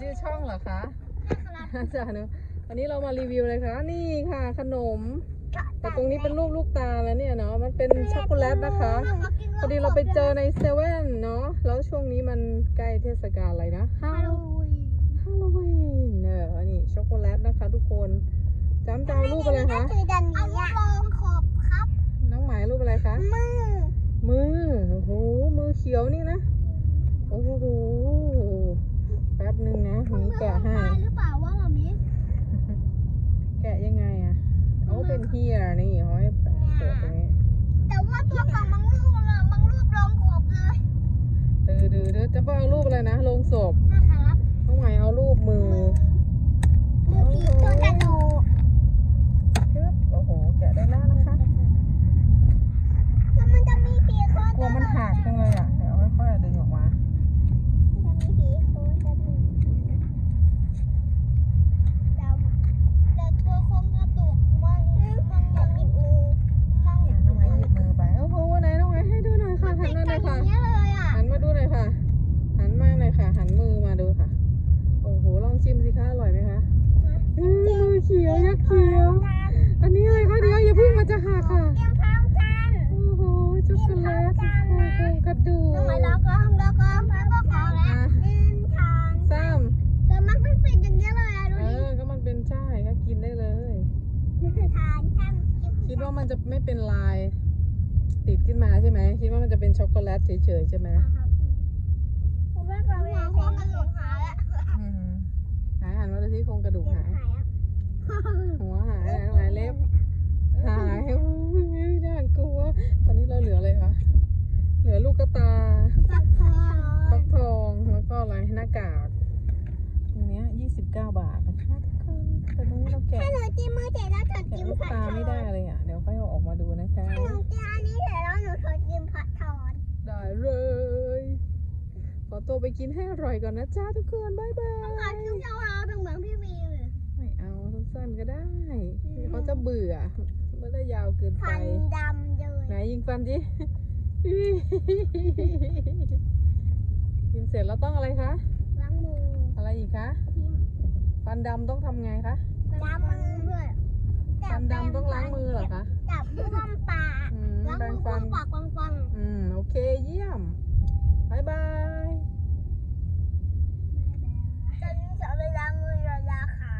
ชื่อช่องเหรอคะครับจ้าเนอะวันนี้เรามารีวิวเลยค่ะนี่ค่ะขนม แต่ตรงนี้เป็นรูปลูกตาแล้วเนี่ยเนาะ มันเป็นช็อกโกแลตนะคะ พอดีเราไปเจอในเซเว่นเนาะ แล้วช่วงนี้มันใกล้เทศกาลอะไรนะฮาฮาโลโลวีนฮาโลวีนเนอะนี่ช็อกโกแลตนะคะ ทุกคนจำจะเอารูปอะไรคะคือดันนี้เอาลองขอบครับ น้องหมายรูปอะไรคะ มือ มือ โอ้โห มือเขียวนี่นะ โอ้โหแป๊บ หนึ่งนะหนูแกะให้ได้หรือเปล่าว่ามามิแกะยังไงอะเขาเป็นเฮียนี่เขาให้แปะเปิดตรงนี้แต่ว่าตัวของบางรูปอะบางรูปลองขอบเลยตือดือดือจะเอารูปอะไรนะลงศพนะครับน้องใหม่เอารูปมือมือผีตัวกระโหลกปึ๊บโอ้โห แกะได้แล้วนะคะ แล้วมันจะมีผีโคตร กลัวมันหักจังเลยอะ เดี๋ยวค่อยๆดึงออกมา จะมีผีโคตรกระดูกแต่แต่ตัวโครงกระดูกมันมันมันมีมือมัน เนี่ยน้องใหม่หยิบมือไป โอ้โหไหนน้องใหม่ให้ดูหน่อยค่ะ หันมาหน่อยค่ะ อย่างเงี้ยเลยอะ หันมาดูหน่อยค่ะ หันมาหน่อยค่ะ หันมือมาดูค่ะ โอ้โห ลองชิมสิคะ อร่อยไหมคะอืมมือเขียวยักษ์เขียว อันนี้อะไรคะเดี๋ยวอย่าเพิ่งมา จะหักค่ะ เตรียมพร้อมกันโอ้โหช็อกโกแลตโอ้โหกระดูกทำไมเราก็ทำแล้วก็แล้วก็ขอแล้วดินทานซ้ำแต่มันเป็นเป็นอย่างเงี้ยเลยอะดูเอดิอ ก็มันเป็นใช่ก็กินได้เลย ทานข้ามคิดว่ามันจะไม่เป็นลาย ติดขึ้นมาใช่ไหม คิดว่ามันจะเป็นช็อกโกแลตเฉยๆใช่ไหมผมว่าเราไม่ได้ใช้กระดูกหายอะอืมไหนหันมาดูที่โครงกระดูกหายหายอะหัวหายไหนหายเล็บ หายอุ้ยน่ากลัว ตอนนี้เราเหลืออะไรคะ เหลือลูกกระตา ฟักทอง ฟักทอง แล้วก็อะไรหน้ากาก ตรงเนี้ย29 บาทนะคะทุกคนแต่ตรงนี้เราแกะถ้าหนูจิ้มมือเสร็จแล้วถอดแกะจิ้มลูกผัดตาไม่ได้เลยอะ เดี๋ยวค่อยเอาออกมาดูนะคะ ถ้าหนูจิ้มอันนี้เสร็จแล้วหนูถอดจิ้มผัดทอนได้เลย ขอตัวไปกินให้อร่อยก่อนนะจ้าทุกคน บ๊ายบาต้องการยจิ้มเจ้าเราเป็นเหมือนพี่วีเลยไม่เอาสั้นๆก็ได้เดี๋ยวเขาจะเบื่อไม่ได้ยาวเกินไป ฟันดำเลย ไหนยิงฟันจิกินเสร็จแล้วต้องอะไรคะ ล้างมือ อะไรอีกคะทิม ฟันดำต้องทำไงคะ ล้างมือฟันดำต้องล้างมือเหรอคะจับมือล้างปากล้างมืองฟัน ปากกวังอืม โอเค เยี่ยมบายบาย ๆตนนี้จะไปล้างมือแาค่ะ